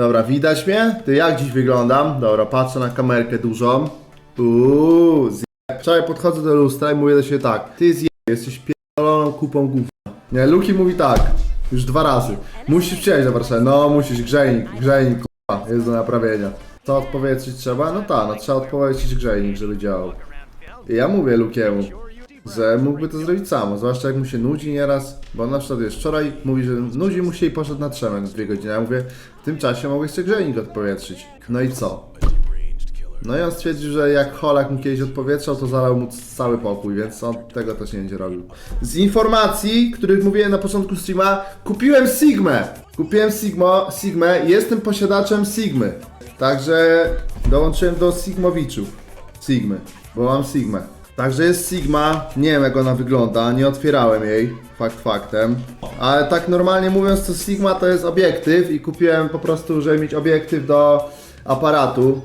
Dobra, widać mnie? Ty jak dziś wyglądam? Dobra, patrzę na kamerkę dużą. Uuu, zje... Wczoraj podchodzę do lustra i mówię do siebie tak. Ty zje... jesteś pierdoloną kupą gówna. Nie, Luki mówi tak. Już dwa razy. Musisz przyjechać do. No, musisz, grzejnik, grzejnik, kurwa, jest do naprawienia. Co odpowiedzieć trzeba? No tak, no trzeba odpowiedzieć grzejnik, żeby działał. I ja mówię Lukiemu, że mógłby to zrobić samo, zwłaszcza jak mu się nudzi nieraz, bo na przykład wiesz, wczoraj mówi, że nudzi mu się i poszedł na trzemek z dwie godziny, ja mówię, w tym czasie mogę jeszcze grzejnik odpowietrzyć. No i co? No i on stwierdził, że jak Holak mu kiedyś odpowietrzał, to zalał mu cały pokój, więc on tego też nie będzie robił. Z informacji, których mówiłem na początku streama, kupiłem Sigmę. Kupiłem Sigmo, Sigmę i jestem posiadaczem Sigmy. Także dołączyłem do Sigmowiczów. Sigmy, bo mam Sigmę. Także jest Sigma, nie wiem jak ona wygląda, nie otwierałem jej, fakt faktem. Ale tak normalnie mówiąc to Sigma to jest obiektyw i kupiłem po prostu, żeby mieć obiektyw do aparatu,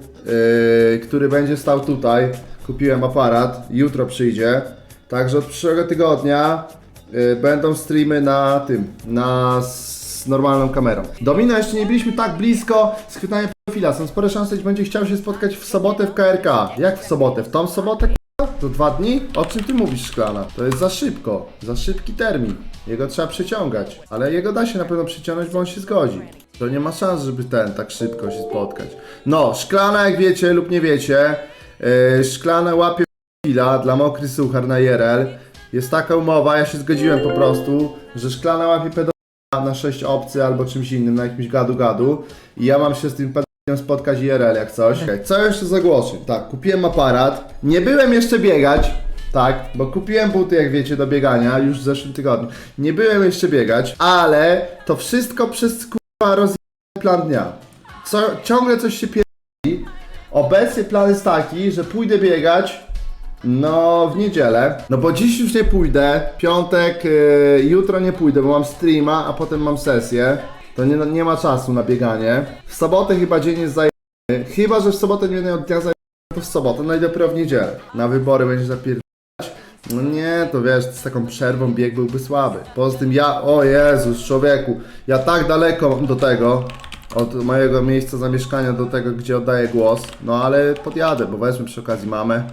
yy, który będzie stał tutaj. Kupiłem aparat, jutro przyjdzie. Także od przyszłego tygodnia yy, będą streamy na tym, na z normalną kamerą. Domino, jeszcze nie byliśmy tak blisko schwytania profila. Są spore szanse, że będzie chciał się spotkać w sobotę w KRK. Jak w sobotę? W tą sobotę? To dwa dni? O czym ty mówisz, Szklana? To jest za szybko, za szybki termin. Jego trzeba przyciągać, ale jego da się na pewno przyciągnąć, bo on się zgodzi. To nie ma szans, żeby ten tak szybko się spotkać. No, Szklana, jak wiecie lub nie wiecie, yy, Szklana łapie chwila dla mokry suchar na IRL. Jest taka umowa, ja się zgodziłem po prostu, że Szklana łapie pedo na 6 obcy albo czymś innym, na jakimś gadu-gadu i ja mam się z tym pedofilem spotkać IRL jak coś. Okay. Co jeszcze zagłoszę? Tak, kupiłem aparat, nie byłem jeszcze biegać, tak, bo kupiłem buty, jak wiecie, do biegania już w zeszłym tygodniu. Nie byłem jeszcze biegać, ale to wszystko przez kurwa rozjebany plan dnia. Co, ciągle coś się pierdoli. Obecnie plan jest taki, że pójdę biegać no, w niedzielę. No bo dziś już nie pójdę. Piątek, yy, jutro nie pójdę, bo mam streama, a potem mam sesję. To nie, nie ma czasu na bieganie. W sobotę chyba dzień jest zajęty. Chyba, że w sobotę nie będę miał dnia zajętego, to w sobotę, no i dopiero w niedzielę. Na wybory będzie zapierdalać. No nie, to wiesz, z taką przerwą bieg byłby słaby. Poza tym ja, o Jezus, człowieku, ja tak daleko do tego, od mojego miejsca zamieszkania do tego, gdzie oddaję głos, no ale podjadę, bo weźmy przy okazji mamę.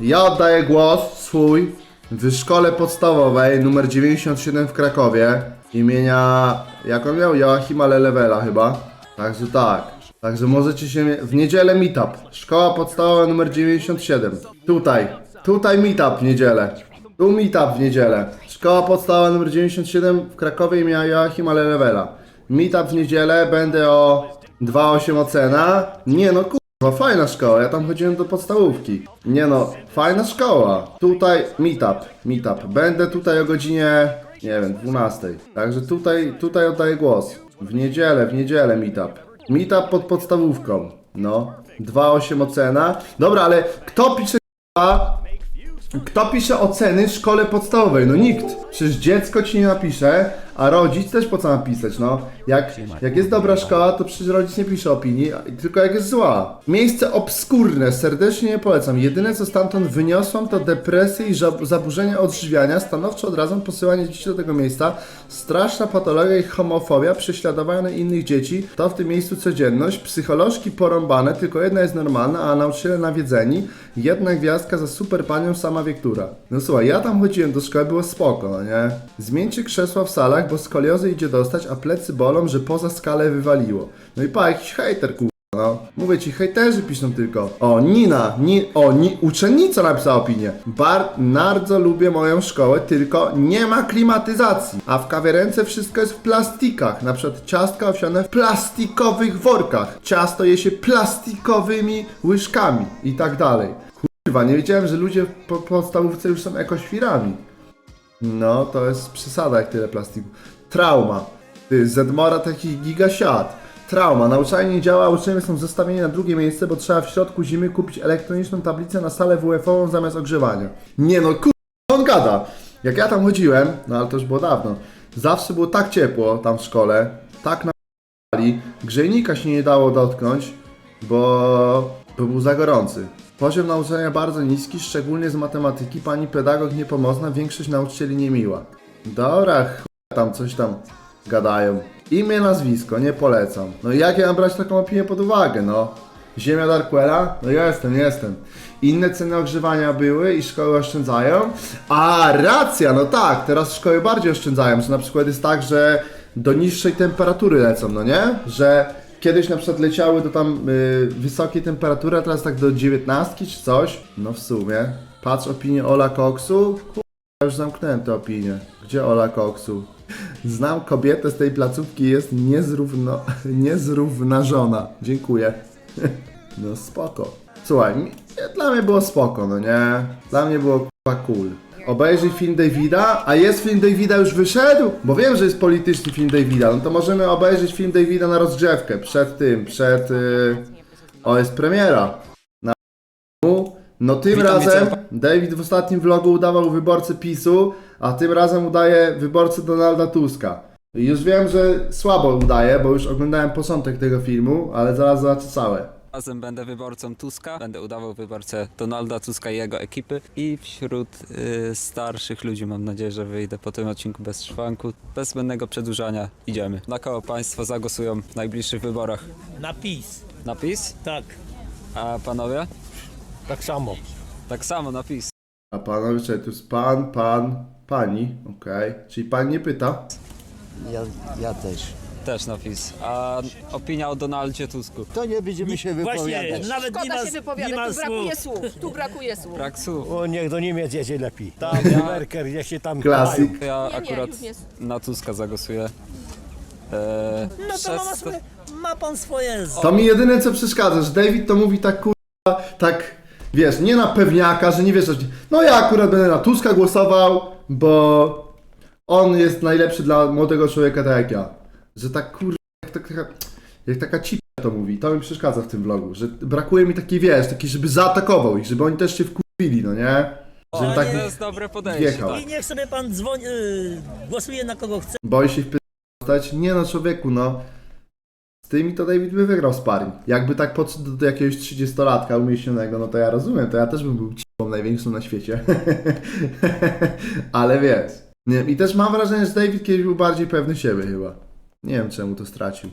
Ja oddaję głos swój w szkole podstawowej numer 97 w Krakowie imienia, jak on miał? Joachima Lelewela chyba. Także tak. Także możecie się, w niedzielę meetup. Szkoła podstawowa numer 97. Tutaj. Tutaj meetup w niedzielę. Tu meetup w niedzielę. Szkoła podstawowa numer 97 w Krakowie imienia Joachima Lelewela. Meetup w niedzielę, będę o 2,8 ocena. Nie no kurwa, fajna szkoła, ja tam chodziłem do podstawówki. Nie no, fajna szkoła. Tutaj meetup, meetup. Będę tutaj o godzinie, nie wiem, 12. Także tutaj, tutaj oddaję głos. W niedzielę, w niedzielę meetup. Meetup pod podstawówką. No, 2,8 ocena. Dobra, ale kto pisze kto pisze oceny w szkole podstawowej? No nikt. Przecież dziecko ci nie napisze, a rodzic też po co napisać, no. Jak, jak jest dobra szkoła, to przecież rodzic nie pisze opinii, tylko jak jest zła. Miejsce obskurne, serdecznie nie polecam. Jedyne co stamtąd wyniosłam to depresję i zaburzenia odżywiania. Stanowczo odradzam posyłanie dzieci do tego miejsca. Straszna patologia i homofobia, prześladowanie innych dzieci. To w tym miejscu codzienność. Psycholożki porąbane, tylko jedna jest normalna, a nauczyciele nawiedzeni. Jedna gwiazdka za super panią, sama wie która. No słuchaj, ja tam chodziłem do szkoły, było spoko, no nie? Zmieńcie krzesła w salach, bo skoliozy idzie dostać, a plecy bolą, że poza skalę wywaliło. No i pa, jakiś hejter, ku... No, mówię ci, hejterzy piszą tylko. O, Nina, ni, o, ni, uczennica napisała opinię. Bardzo lubię moją szkołę, tylko nie ma klimatyzacji. A w kawiarence wszystko jest w plastikach. Na przykład ciastka owsiane w plastikowych workach. Ciasto je się plastikowymi łyżkami i tak dalej. Kurwa, nie wiedziałem, że ludzie po podstawówce już są ekoświrami. No, to jest przesada, jak tyle plastiku. Trauma. Zedmora taki gigasiat. Trauma. Nauczanie nie działa, uczniowie są zestawieni na drugie miejsce, bo trzeba w środku zimy kupić elektroniczną tablicę na salę WF-ową zamiast ogrzewania. Nie no, kur... on gada. Jak ja tam chodziłem, no ale to już było dawno, zawsze było tak ciepło tam w szkole, tak na grzejnika się nie dało dotknąć, bo, bo był za gorący. Poziom nauczania bardzo niski, szczególnie z matematyki. Pani pedagog niepomocna, większość nauczycieli niemiła. Dobra, ch... tam coś tam gadają. Imię, nazwisko, nie polecam. No i jak ja mam brać taką opinię pod uwagę, no? Ziemia Darkwella? No jestem, jestem. Inne ceny ogrzewania były i szkoły oszczędzają. A, racja, no tak, teraz szkoły bardziej oszczędzają, że na przykład jest tak, że do niższej temperatury lecą, no nie? Że kiedyś na przykład leciały do tam y, wysokiej temperatury, a teraz tak do 19 czy coś. No w sumie. Patrz opinię Ola Koksu. Kur- ja już zamknąłem tę opinię. Gdzie Ola Koksu? Znam kobietę z tej placówki, jest niezrówno, niezrównażona. Dziękuję. No spoko. Słuchaj, dla mnie było spoko, no nie? Dla mnie było kurwa cool. Obejrzyj film Davida, a jest film Davida już wyszedł? Bo wiem, że jest polityczny film Davida, no to możemy obejrzeć film Davida na rozgrzewkę, przed tym, przed... Yy... O, jest premiera. Na no tym Witam, razem. David w ostatnim vlogu udawał wyborcę PiSu, a tym razem udaje wyborcę Donalda Tuska. Już wiem, że słabo udaje, bo już oglądałem posątek tego filmu, ale zaraz zobaczę całe. Razem będę wyborcą Tuska, będę udawał wyborcę Donalda Tuska i jego ekipy i wśród y, starszych ludzi mam nadzieję, że wyjdę po tym odcinku bez szwanku, bez zbędnego przedłużania. Idziemy. Na koło państwo zagłosują w najbliższych wyborach? Na PiS. Na PiS? Tak, A panowie? tak samo. Tak samo na PiS. A panowie, czekaj, tu jest pan, pan, pani, okej. Czyli pan nie pyta? Ja, ja też. Też na PiS. A opinia o Donaldzie Tusku? To nie będziemy się Właśnie, wypowiadać. nawet nie Szkoda ma, się nie wypowiadać, tu brakuje słów. słów, tu brakuje słów. Brak słów. O, niech do Niemiec jedzie lepiej. Tam Merkel, jak się tam Klasyk. Ja Nie, nie, akurat już nie. na Tuska zagłosuję. Eee, No to ma, ma pan swoje... z- To mi jedyne co przeszkadza, że David to mówi tak kurwa, tak, wiesz, nie na pewniaka, że nie wiesz, że- no ja akurat będę na Tuska głosował, bo on jest najlepszy dla młodego człowieka tak jak ja. Że tak jak, tak, taka, jak taka cipa to mówi, to mi przeszkadza w tym vlogu, że brakuje mi takiej, wiesz, takiej, żeby zaatakował ich, żeby oni też się wkurwili, no nie? Żeby O, tak to jest dobre podejście. wjechał. Tak. I niech sobie pan dzwoni, yy, głosuje na kogo chce. boi się ich pytać, nie no człowieku, no tymi to David by wygrał sparring. Jakby tak podszedł do, jakiegoś 30-latka umieśnionego, no to ja rozumiem, to ja też bym był cipą największą na świecie. Ale wiesz. Nie, I też mam wrażenie, że David kiedyś był bardziej pewny siebie chyba. Nie wiem czemu to stracił.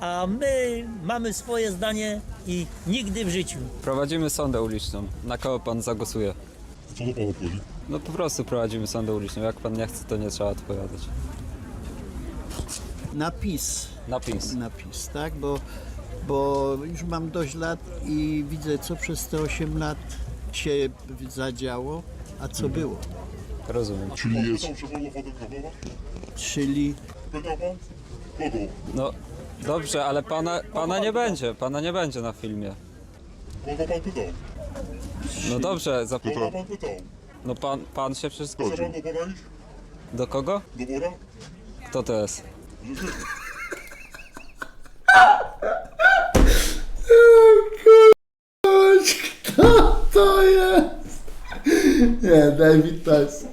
A my mamy swoje zdanie i nigdy w życiu. Prowadzimy sondę uliczną. Na kogo pan zagłosuje? Co? No po prostu prowadzimy sondę uliczną. Jak pan nie chce, to nie trzeba odpowiadać. Napis, Na PiS. napis, tak? Bo, bo już mam dość lat i widzę, co przez te 8 lat się zadziało, a co było. Rozumiem. Czyli jest... Czyli Pytał pan? Kogo? No dobrze, ale pana, pana nie będzie. Pana nie będzie na filmie. Kogo pan pytał? No dobrze, zap... Kogo pan pytał? no pan, pan się przecież zgodził. do kogo? Do Bora? Kto to jest? Kto to jest? Nie, David to jest...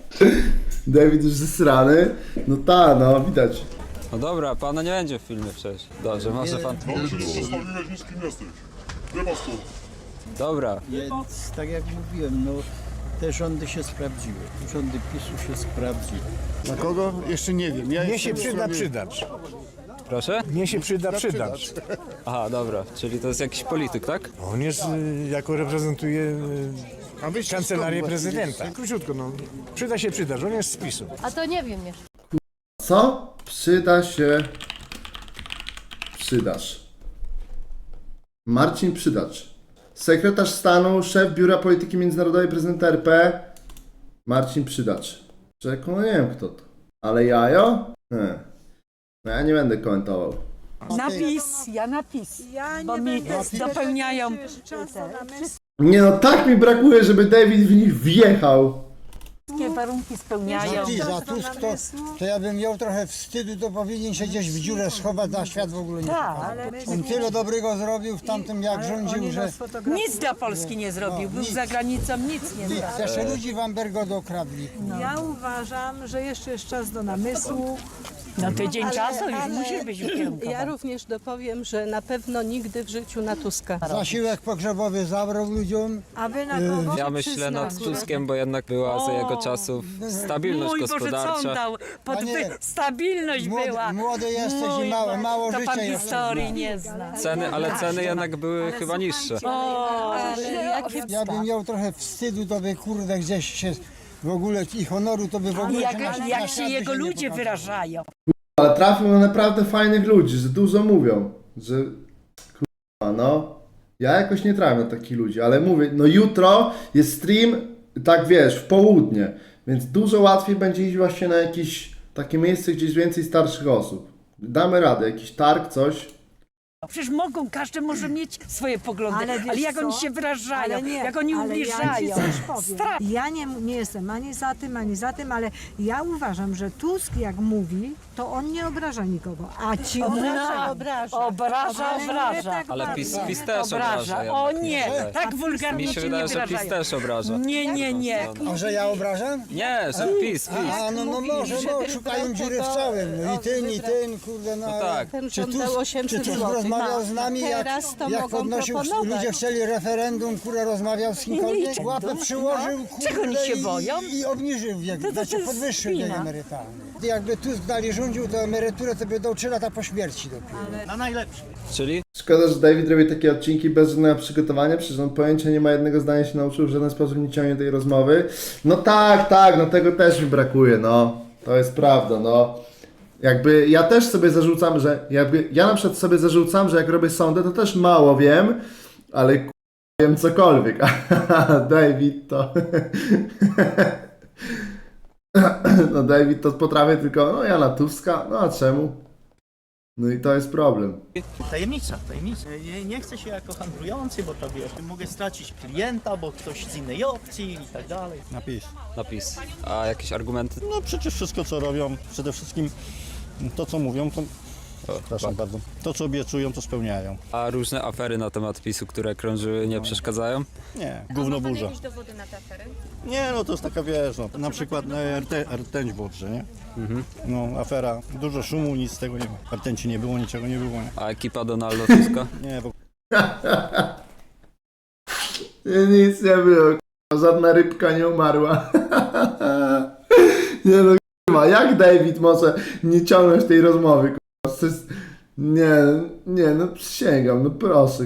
David już zesrany. No ta, no widać. No dobra, pana nie będzie w filmie przecież. Dobrze, może pan... No, czy przedstawiłeś nic, kim jesteś? Nie ma skąd. Dobra, więc, tak jak mówiłem, no te rządy się sprawdziły. Rządy PiSu się sprawdziły. Na kogo? Jeszcze nie wiem. Ja Mnie się jestem przyda stronie- przydacz. proszę? Mnie się przyda przydacz. Aha, dobra, czyli to jest jakiś polityk, tak? On jest, y, jako reprezentuje y, A wyście kancelarię skąd prezydenta. Króciutko, no. Przyda się przydacz, on jest z PiSu. A to nie wiem jeszcze. Co? Przyda się. Przydasz. Marcin Przydacz. Sekretarz stanu, szef Biura Polityki Międzynarodowej prezydenta RP. Marcin Przydacz. Czekaj, no nie wiem kto to. Ale jajo? Nie. No ja nie będę komentował. Napis, ja napis, bo mi dopełniają Nie no, tak mi brakuje, żeby David w nich wjechał. Wszystkie warunki spełniają. Ty za Tusk to, to ja bym miał trochę wstydu, to powinien się gdzieś w dziurę schować, na świat w ogóle nie. Tak, On tyle dobrego zrobił w tamtym jak rządził, że nic dla Polski nie zrobił, był nic. za granicą, nic nie nic. zrobił. Jeszcze ludzi w Ambergo dokradli. Ja uważam, że jeszcze jest czas do namysłu No tydzień czasu już ale musi być Ja ukierunkowany. również dopowiem, że na pewno nigdy w życiu na Tuska. Zasiłek pogrzebowy zabrał ludziom. A wy na kogo? Ja myślę nad Tuskiem, bo jednak była za jego czasów stabilność Mój Boże, co on gospodarcza. dał? Pod Panie, stabilność Młody, była. młody jesteś Mój i mało, Boże, mało to życia pan jeszcze historii nie zna. Ceny, ale ceny jednak były chyba niższe. O, Ale jakie Ja bym miał trochę wstydu, to by kurde gdzieś się w ogóle i honoru to by w ogóle jak, jak się jego ludzie wyrażają. Ale trafił na naprawdę fajnych ludzi, że dużo mówią, że kurwa, no. Ja jakoś nie trafię na takich ludzi, ale mówię, no jutro jest stream, tak wiesz, w południe, więc dużo łatwiej będzie iść właśnie na jakieś takie miejsce, gdzie jest więcej starszych osób. Damy radę, jakiś targ, coś. Przecież mogą, każdy może mieć swoje poglądy, ale, Ale jak oni co? się wyrażają, Ale nie, jak oni ale ja ci ubliżają. coś powiem. Strach. Ja nie, nie jestem ani za tym, ani za tym, ale ja uważam, że Tusk jak mówi, to on nie obraża nikogo, a ci obraża. Obraża, Obraża, Ale nie obraża. tak Ale bardzo. PiS, PiS też obraża. Obraża. jednak, O nie, tak Mi wulgarnie się się nie wydaje, że PiS wyrażają. też obraża. Nie, nie, nie. A że ja obrażam? Nie, że PiS, PiS. A, no, no może, no, szukają dziury w całym. No i ten, i ten, kurde, no. No tak. Ten Czy rząd tu, dał czy 800 tu złotych. Rozmawiał No. z nami, jak, Teraz to jak mogą podnosił, proponować. ludzie chcieli referendum, kurde, rozmawiał z kimkolwiek, niczym, łapę no. przyłożył, kurde, Czego oni się i- boją? I, obniżył wiek, To- to- znaczy to jest podwyższył wiek emerytalny. Jakby Tusk dalej rządził, to emeryturę to by dał 3 lata po śmierci dopiero. Na najlepszy. Czyli Szkoda, że David robi takie odcinki bez żadnego przygotowania, przecież on pojęcia nie ma jednego zdania się nauczył, w żaden sposób nie ciągnie tej rozmowy. No tak, tak, no tego też mi brakuje, no. To jest prawda, no. Jakby ja też sobie zarzucam, że jakby ja na przykład sobie zarzucam, że jak robię sądy, to też mało wiem, ale k- wiem cokolwiek. David to. No David to potrafię tylko, no ja na Tuska, no a czemu? No i to jest problem. Tajemnica, tajemnica. Nie, nie chcę się jako handlujący, bo to wiesz, mogę stracić klienta, bo ktoś z innej opcji i tak dalej. Napis. na PiS. A jakieś argumenty? No przecież wszystko co robią, przede wszystkim to co mówią, to przepraszam tak. bardzo. To co obiecują, to spełniają. A różne afery na temat PiSu, które krążyły, nie przeszkadzają? Nie, gówno burza. dowody na te afery? Nie, no to jest taka wiesz, no, na przykład na RT, rtęć w Odrze, nie? No afera, dużo szumu, nic z tego nie ma. Rtęci nie było, niczego nie było, nie? A ekipa Donalda Tuska? Nie, bo Nie, Nic nie było, k***a, żadna rybka nie umarła. Nie no, k***a, jak David może nie ciągnąć tej rozmowy. Nie, nie, no przysięgam, no proszę.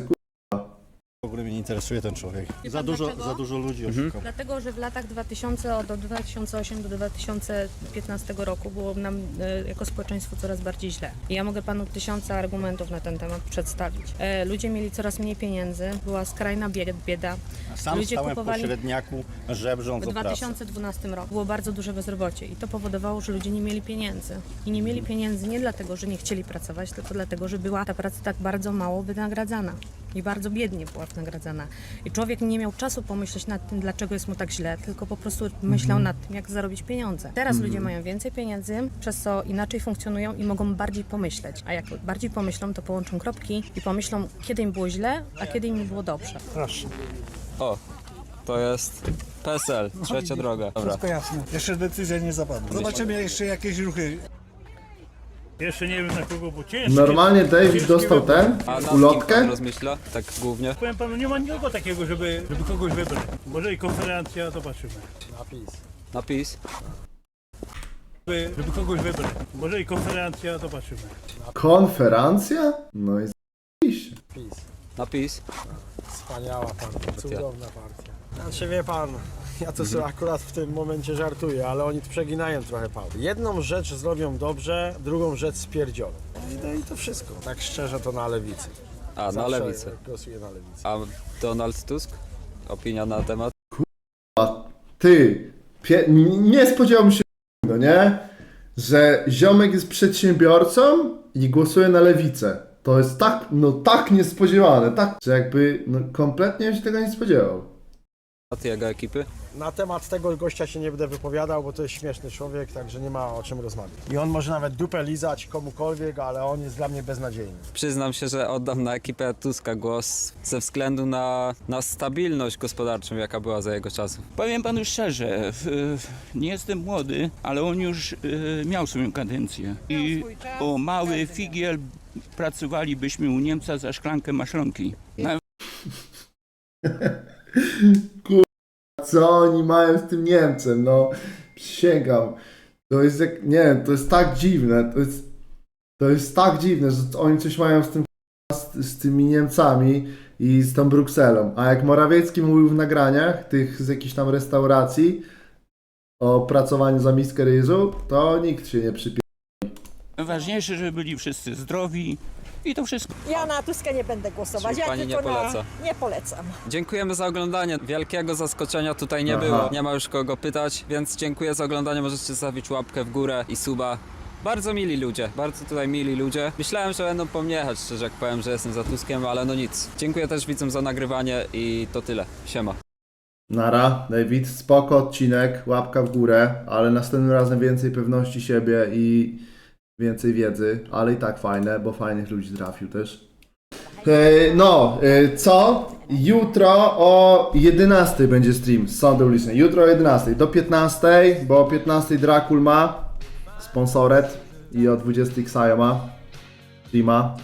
W ogóle mnie nie interesuje ten człowiek. Wie Za pan dużo, dlaczego? za dużo ludzi Mhm. oszukał. Dlatego, że w latach 2000 od 2008 do 2015 roku było nam e, jako społeczeństwo coraz bardziej źle. I ja mogę panu tysiące argumentów na ten temat przedstawić. E, ludzie mieli coraz mniej pieniędzy, była skrajna bied- bieda. Sam Ludzie stałem kupowali- po średniaku, żebrząc W o pracę. 2012 roku było bardzo duże bezrobocie i to powodowało, że ludzie nie mieli pieniędzy. I nie mieli pieniędzy nie dlatego, że nie chcieli pracować, tylko dlatego, że była ta praca tak bardzo mało wynagradzana i bardzo biednie była wynagradzana. I człowiek nie miał czasu pomyśleć nad tym, dlaczego jest mu tak źle, tylko po prostu myślał nad tym, jak zarobić pieniądze. Teraz ludzie mają więcej pieniędzy, przez co inaczej funkcjonują i mogą bardziej pomyśleć. A jak bardziej pomyślą, to połączą kropki i pomyślą, kiedy im było źle, a kiedy im było dobrze. Proszę. O, to jest PSL, trzecia droga. Dobra. Wszystko jasne. Jeszcze decyzja nie zapadła. Zobaczymy jeszcze jakieś ruchy. Jeszcze nie wiem na kogo, bo ciężko. Normalnie David dostał ten, ulotkę. pan rozmyśla? Tak głównie? Powiem panu, nie ma nikogo takiego, żeby, żeby kogoś wybrać. Może i konferencja, zobaczymy. Na PiS? Żeby, żeby kogoś wybrać. Może i konferencja, zobaczymy. Konferencja? No i z***iście. Na PiS? Wspaniała partia, cudowna partia. Znaczy wie pan, ja to sobie akurat w tym momencie żartuję, ale oni tu przeginają trochę pał. Jedną rzecz zrobią dobrze, drugą rzecz spierdzielą. No i to wszystko. Tak szczerze to na lewicy. A, na Zawsze lewicę. Głosuję na lewicę. A Donald Tusk? Opinia na temat? Ty, pie... nie spodziewałbym się no nie? Że ziomek jest przedsiębiorcą i głosuje na lewicę. To jest tak, no tak niespodziewane, tak, że jakby, no kompletnie bym się tego nie spodziewał. Ekipy. Na temat tego gościa się nie będę wypowiadał, bo to jest śmieszny człowiek, także nie ma o czym rozmawiać. I on może nawet dupę lizać komukolwiek, ale on jest dla mnie beznadziejny. Przyznam się, że oddam na ekipę Tuska głos ze względu na, na stabilność gospodarczą, jaka była za jego czasów. Powiem panu szczerze, w, nie jestem młody, ale on już y, miał swoją kadencję. I o mały figiel pracowalibyśmy u Niemca za szklankę maszlonki. Na, Co oni mają z tym Niemcem? No, przysięgam. To jest jak, nie to jest tak dziwne, to jest, to jest tak dziwne, że oni coś mają z tym z, z tymi Niemcami i z tą Brukselą. A jak Morawiecki mówił w nagraniach tych z jakichś tam restauracji o pracowaniu za miskę ryżu, to nikt się nie przypie... Ważniejsze, żeby byli wszyscy zdrowi i to wszystko. Ja na Tuska nie będę głosować, Czyli pani nie poleca? na... Nie polecam. Dziękujemy za oglądanie. Wielkiego zaskoczenia tutaj nie Aha. było. Nie ma już kogo pytać, więc dziękuję za oglądanie. Możecie zostawić łapkę w górę i suba. Bardzo mili ludzie, bardzo tutaj mili ludzie. Myślałem, że będą po mnie jechać, szczerze jak powiem, że jestem za Tuskiem, ale no nic. Dziękuję też widzom za nagrywanie i to tyle. Siema. Nara, David, spoko odcinek, łapka w górę, ale następnym razem więcej pewności siebie i więcej wiedzy, ale i tak fajne, bo fajnych ludzi trafił też. No, e, co? Jutro o 11 będzie stream z sądu ulicznej. Jutro o 11 do 15, bo o 15 Drakul ma sponsoret i o 20 Xayo ma streama.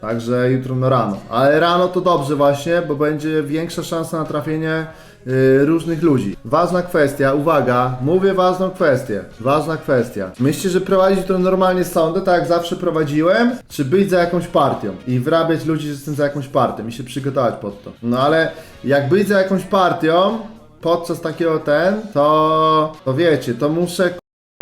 Także jutro no rano. Ale rano to dobrze właśnie, bo będzie większa szansa na trafienie y, różnych ludzi. Ważna kwestia, uwaga, mówię ważną kwestię. Ważna kwestia. Myślicie, że prowadzić to normalnie sądy, tak jak zawsze prowadziłem, czy być za jakąś partią i wyrabiać ludzi, że jestem za jakąś partią i się przygotować pod to. No ale jak być za jakąś partią podczas takiego ten, to, to wiecie, to muszę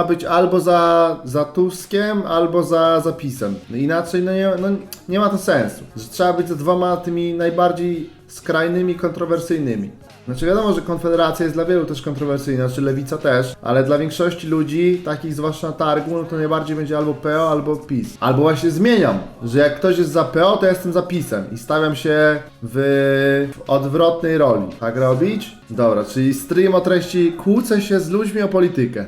być albo za, za Tuskiem, albo za zapisem. No inaczej no nie, no nie ma to sensu. Że trzeba być za dwoma tymi najbardziej skrajnymi, kontrowersyjnymi. Znaczy wiadomo, że Konfederacja jest dla wielu też kontrowersyjna, czy Lewica też, ale dla większości ludzi, takich zwłaszcza na targu, no to najbardziej będzie albo PO, albo PiS. Albo właśnie zmieniam, że jak ktoś jest za PO, to ja jestem za PiSem i stawiam się w, w odwrotnej roli. Tak robić? Dobra, czyli stream o treści kłócę się z ludźmi o politykę.